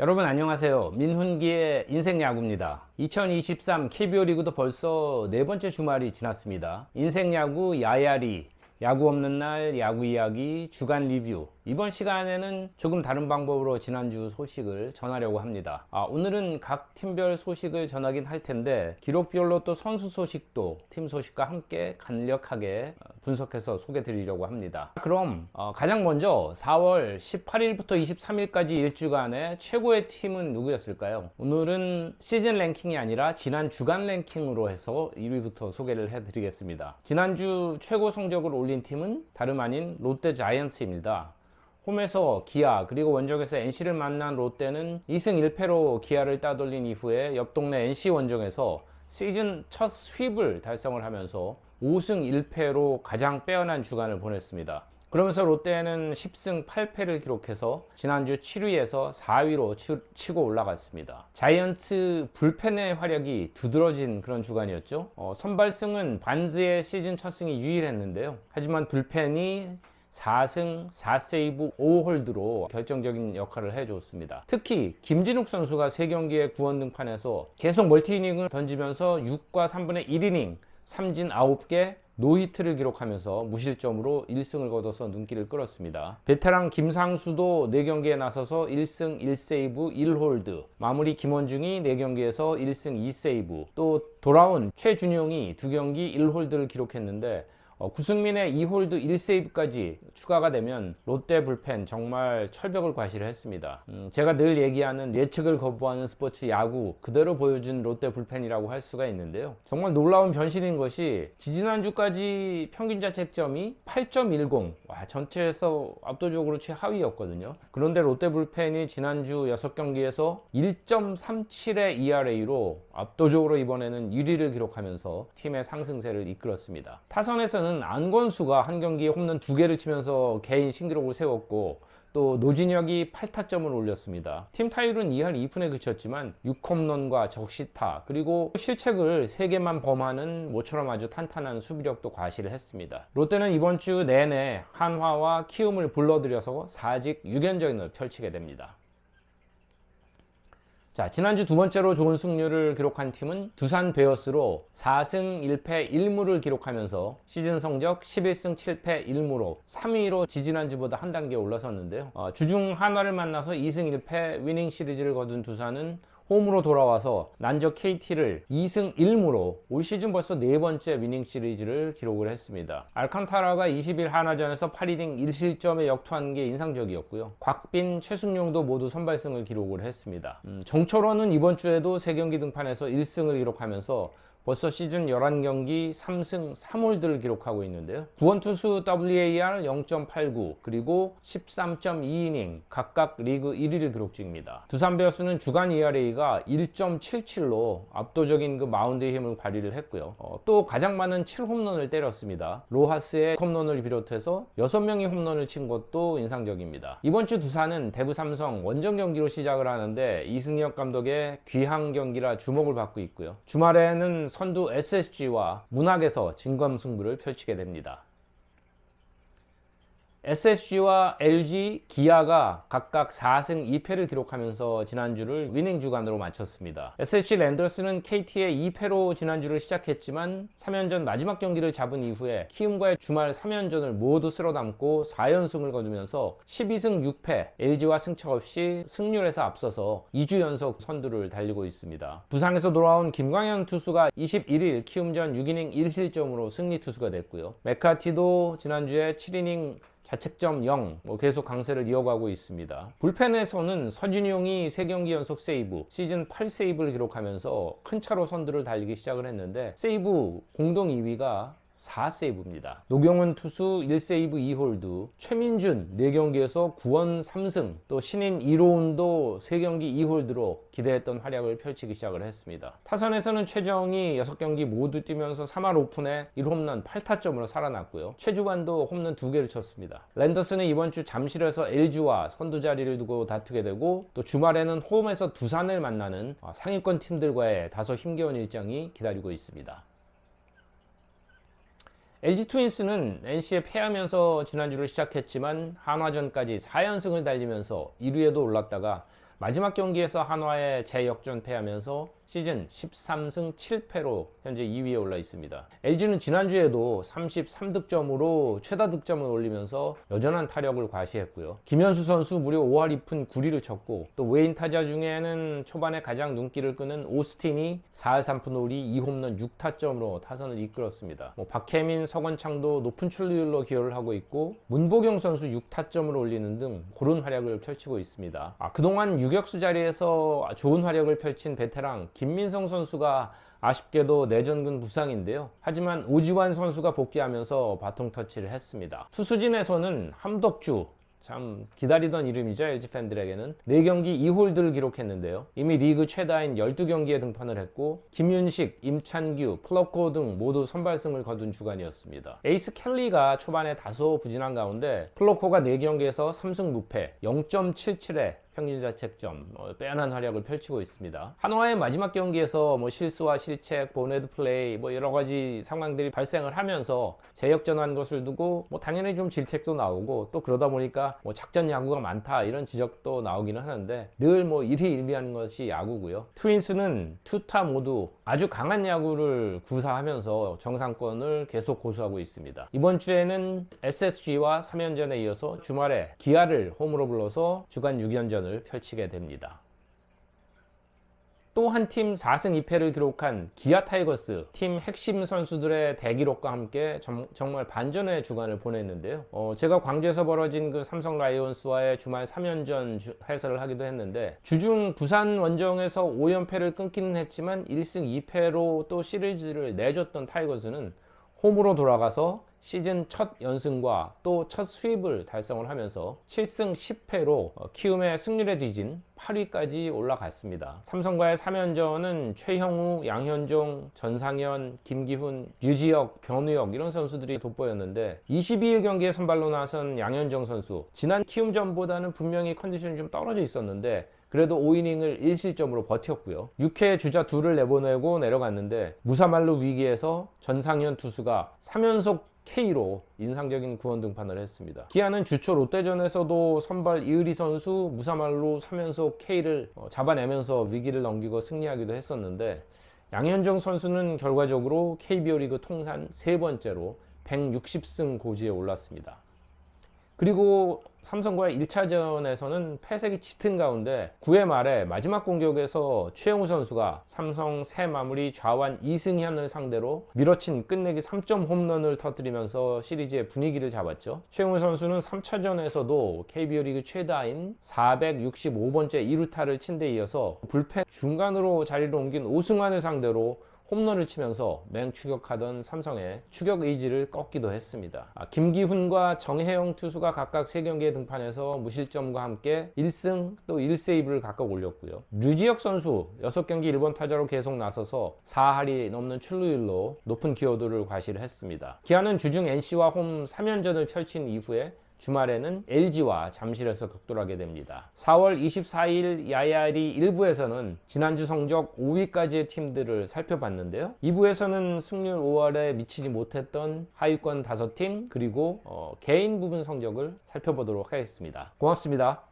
여러분 안녕하세요. 민훈기의 인생 야구입니다. 2023 KBO 리그도 벌써 네 번째 주말이 지났습니다. 인생 야구 야야리 야구 없는 날 야구 이야기 주간 리뷰 이번 시간에는 조금 다른 방법으로 지난주 소식을 전하려고 합니다. 아, 오늘은 각 팀별 소식을 전하긴 할 텐데 기록별로 또 선수 소식도 팀 소식과 함께 간략하게 어, 분석해서 소개 드리려고 합니다. 그럼 어, 가장 먼저 4월 18일부터 23일까지 일주간의 최고의 팀은 누구였을까요? 오늘은 시즌 랭킹이 아니라 지난 주간 랭킹으로 해서 1위부터 소개를 해드리겠습니다. 지난주 최고 성적을 올린 팀은 다름 아닌 롯데 자이언츠입니다. 홈에서 기아 그리고 원정에서 NC를 만난 롯데는 2승 1패로 기아를 따돌린 이후에 옆 동네 NC 원정에서 시즌 첫 스윕을 달성을 하면서 5승 1패로 가장 빼어난 주간을 보냈습니다. 그러면서 롯데는 10승 8패를 기록해서 지난주 7위에서 4위로 치, 고 올라갔습니다. 자이언츠 불펜의 활약이 두드러진 그런 주간이었죠. 어, 선발승은 반즈의 시즌 첫 승이 유일했는데요. 하지만 불펜이 4승 4세이브 5홀드로 결정적인 역할을 해줬습니다. 특히 김진욱 선수가 3경기의 구원 등판에서 계속 멀티이닝을 던지면서 6과 3분의 1이닝 3진 9개 노히트를 기록하면서 무실점으로 1승을 거둬서 눈길을 끌었습니다. 베테랑 김상수도 4경기에 나서서 1승 1세이브 1홀드 마무리 김원중이 4경기에서 1승 2세이브 또 돌아온 최준용이 2경기 1홀드를 기록했는데 어, 구승민의 2홀드 1세이브까지 추가가 되면 롯데 불펜 정말 철벽을 과시를 했습니다. 음, 제가 늘 얘기하는 예측을 거부하는 스포츠 야구 그대로 보여준 롯데 불펜이라고 할 수가 있는데요. 정말 놀라운 변신인 것이 지지난주까지 평균 자책점이 8.10 와, 전체에서 압도적으로 최하위였거든요. 그런데 롯데 불펜이 지난주 6경기에서 1.37의 ERA로 압도적으로 이번에는 1위를 기록하면서 팀의 상승세를 이끌었습니다. 타선에서는 타자는 안건수가 한 경기에 홈런 두 개를 치면서 개인 신기록을 세웠고 또 노진혁이 8타점을 올렸습니다. 팀 타율은 2할 2푼에 그쳤지만 6홈런과 적시타 그리고 실책을 3개만 범하는 모처럼 아주 탄탄한 수비력도 과시를 했습니다. 롯데는 이번 주 내내 한화와 키움을 불러들여서 4직 6연전을 펼치게 됩니다. 자, 지난주 두 번째로 좋은 승률을 기록한 팀은 두산 베어스로 4승 1패 1무를 기록하면서 시즌 성적 11승 7패 1무로 3위로 지지난주보다 한 단계 올라섰는데요. 어, 주중 한화를 만나서 2승 1패 위닝 시리즈를 거둔 두산은 홈으로 돌아와서 난적 KT를 2승 1무로 올 시즌 벌써 네 번째 위닝 시리즈를 기록을 했습니다. 알칸타라가 20일 한화전에서 8이닝 1실점에 역투한 게 인상적이었고요. 곽빈, 최승용도 모두 선발승을 기록을 했습니다. 음, 정철원은 이번 주에도 3경기 등판에서 1승을 기록하면서 벌써 시즌 11경기 3승 3홀드를 기록하고 있는데요. 구원 투수 WAR 0.89 그리고 13.2이닝 각각 리그 1위를 기록 중입니다. 두산 베어스는 주간 ERA가 1.77로 압도적인 그 마운드의 힘을 발휘를 했고요. 어, 또 가장 많은 7홈런을 때렸습니다. 로하스의 홈런을 비롯해서 6명이 홈런을 친 것도 인상적입니다. 이번 주 두산은 대구 삼성 원정 경기로 시작을 하는데 이승엽 감독의 귀한 경기라 주목을 받고 있고요. 주말에는 선두 SSG와 문학에서 진검승부를 펼치게 됩니다. SSG와 LG, 기아가 각각 4승 2패를 기록하면서 지난주를 위닝 주간으로 마쳤습니다. SSG 랜더스는 KT의 2패로 지난주를 시작했지만 3연전 마지막 경기를 잡은 이후에 키움과의 주말 3연전을 모두 쓸어담고 4연승을 거두면서 12승 6패, LG와 승차 없이 승률에서 앞서서 2주 연속 선두를 달리고 있습니다. 부상에서 돌아온 김광현 투수가 21일 키움전 6이닝 1실점으로 승리 투수가 됐고요. 메카티도 지난주에 7이닝 자책점 0, 뭐 계속 강세를 이어가고 있습니다. 불펜에서는 서진용이 3경기 연속 세이브, 시즌 8세이브를 기록하면서 큰 차로 선두를 달리기 시작을 했는데 세이브 공동 2위가 4세이브입니다. 노경은 투수 1세이브 2홀드, 최민준 4경기에서 9원 3승, 또 신인 이로운도 3경기 2홀드로 기대했던 활약을 펼치기 시작을 했습니다. 타선에서는 최정이 6경기 모두 뛰면서 3할 오픈에 1홈런 8타점으로 살아났고요. 최주관도 홈런 2개를 쳤습니다. 랜더스는 이번 주 잠실에서 LG와 선두 자리를 두고 다투게 되고 또 주말에는 홈에서 두산을 만나는 상위권 팀들과의 다소 힘겨운 일정이 기다리고 있습니다. LG 트윈스는 NC에 패하면서 지난주를 시작했지만 한화전까지 4연승을 달리면서 1위에도 올랐다가 마지막 경기에서 한화에 재역전패하면서 시즌 13승 7패로 현재 2위에 올라 있습니다. LG는 지난주에도 33득점으로 최다 득점을 올리면서 여전한 타력을 과시했고요. 김현수 선수 무려 5할 2푼 9리를 쳤고 또 외인 타자 중에는 초반에 가장 눈길을 끄는 오스틴이 4할 3푼 5리 2홈런 6타점으로 타선을 이끌었습니다. 뭐 박혜민, 서건창도 높은 출루율로 기여를 하고 있고 문보경 선수 6타점을 올리는 등 고른 활약을 펼치고 있습니다. 아, 그동안 유격수 자리에서 좋은 활약을 펼친 베테랑 김민성 선수가 아쉽게도 내전근 부상인데요. 하지만 오지환 선수가 복귀하면서 바통 터치를 했습니다. 투수진에서는 함덕주, 참 기다리던 이름이죠 LG 팬들에게는 4경기 2홀드를 기록했는데요 이미 리그 최다인 12경기에 등판을 했고 김윤식, 임찬규, 플러코 등 모두 선발승을 거둔 주간이었습니다 에이스 켈리가 초반에 다소 부진한 가운데 플러코가 4경기에서 3승 무패 0.77에 평균 자책점 어, 빼어난 활약을 펼치고 있습니다. 한화의 마지막 경기에서 뭐 실수와 실책, 보네드 플레이 뭐 여러 가지 상황들이 발생을 하면서 재역전한 것을 두고 뭐 당연히 좀 질책도 나오고 또 그러다 보니까 뭐 작전 야구가 많다 이런 지적도 나오기는 하는데 늘 뭐 일희일비하는 것이 야구고요. 트윈스는 투타 모두 아주 강한 야구를 구사하면서 정상권을 계속 고수하고 있습니다. 이번 주에는 SSG와 3연전에 이어서 주말에 기아를 홈으로 불러서 주간 6연전 을 펼치게 됩니다. 또 한 팀 4승 2패를 기록한 기아 타이거스 팀 핵심 선수들의 대기록과 함께 정, 말 반전의 주간을 보냈는데요. 어, 제가 광주에서 벌어진 그 삼성 라이온스와의 주말 3연전 주, 해설을 하기도 했는데 주중 부산 원정에서 5연패를 끊기는 했지만 1승 2패로 또 시리즈를 내줬던 타이거스는 홈으로 돌아가서 시즌 첫 연승과 또 첫 수입을 달성을 하면서 7승 10패로 어, 키움의 승률에 뒤진 8위까지 올라갔습니다. 삼성과의 3연전은 최형우, 양현종, 전상현, 김기훈, 류지혁, 변우혁 이런 선수들이 돋보였는데 22일 경기에 선발로 나선 양현종 선수 지난 키움전보다는 분명히 컨디션이 좀 떨어져 있었는데 그래도 5이닝을 1실점으로 버텼고요. 6회 주자 둘을 내보내고 내려갔는데 무사말로 위기에서 전상현 투수가 3연속 K로 인상적인 구원 등판을 했습니다. 기아는 주초 롯데전에서도 선발 이의리 선수 무사말로 3연속 K를 어, 잡아내면서 위기를 넘기고 승리하기도 했었는데 양현종 선수는 결과적으로 KBO 리그 통산 세 번째로 160승 고지에 올랐습니다. 그리고 삼성과의 1차전에서는 패색이 짙은 가운데 9회 말에 마지막 공격에서 최영우 선수가 삼성 새 마무리 좌완 이승현을 상대로 밀어친 끝내기 3점 홈런을 터뜨리면서 시리즈의 분위기를 잡았죠. 최영우 선수는 3차전에서도 KBO 리그 최다인 465번째 2루타를 친 데 이어서 불펜 중간으로 자리를 옮긴 오승환을 상대로 홈런을 치면서 맹추격하던 삼성의 추격 의지를 꺾기도 했습니다. 아, 김기훈과 정혜영 투수가 각각 3경기에 등판해서 무실점과 함께 1승 또 1세이브를 각각 올렸고요. 류지혁 선수 6경기 1번 타자로 계속 나서서 4할이 넘는 출루율로 높은 기여도를 과시를 했습니다. 기아는 주중 NC와 홈 3연전을 펼친 이후에 주말에는 LG와 잠실에서 격돌하게 됩니다. 4월 24일 야야리 1부에서는 지난주 성적 5위까지의 팀들을 살펴봤는데요. 2부에서는 승률 5월에 미치지 못했던 하위권 5팀 그리고 어, 개인 부분 성적을 살펴보도록 하겠습니다. 고맙습니다.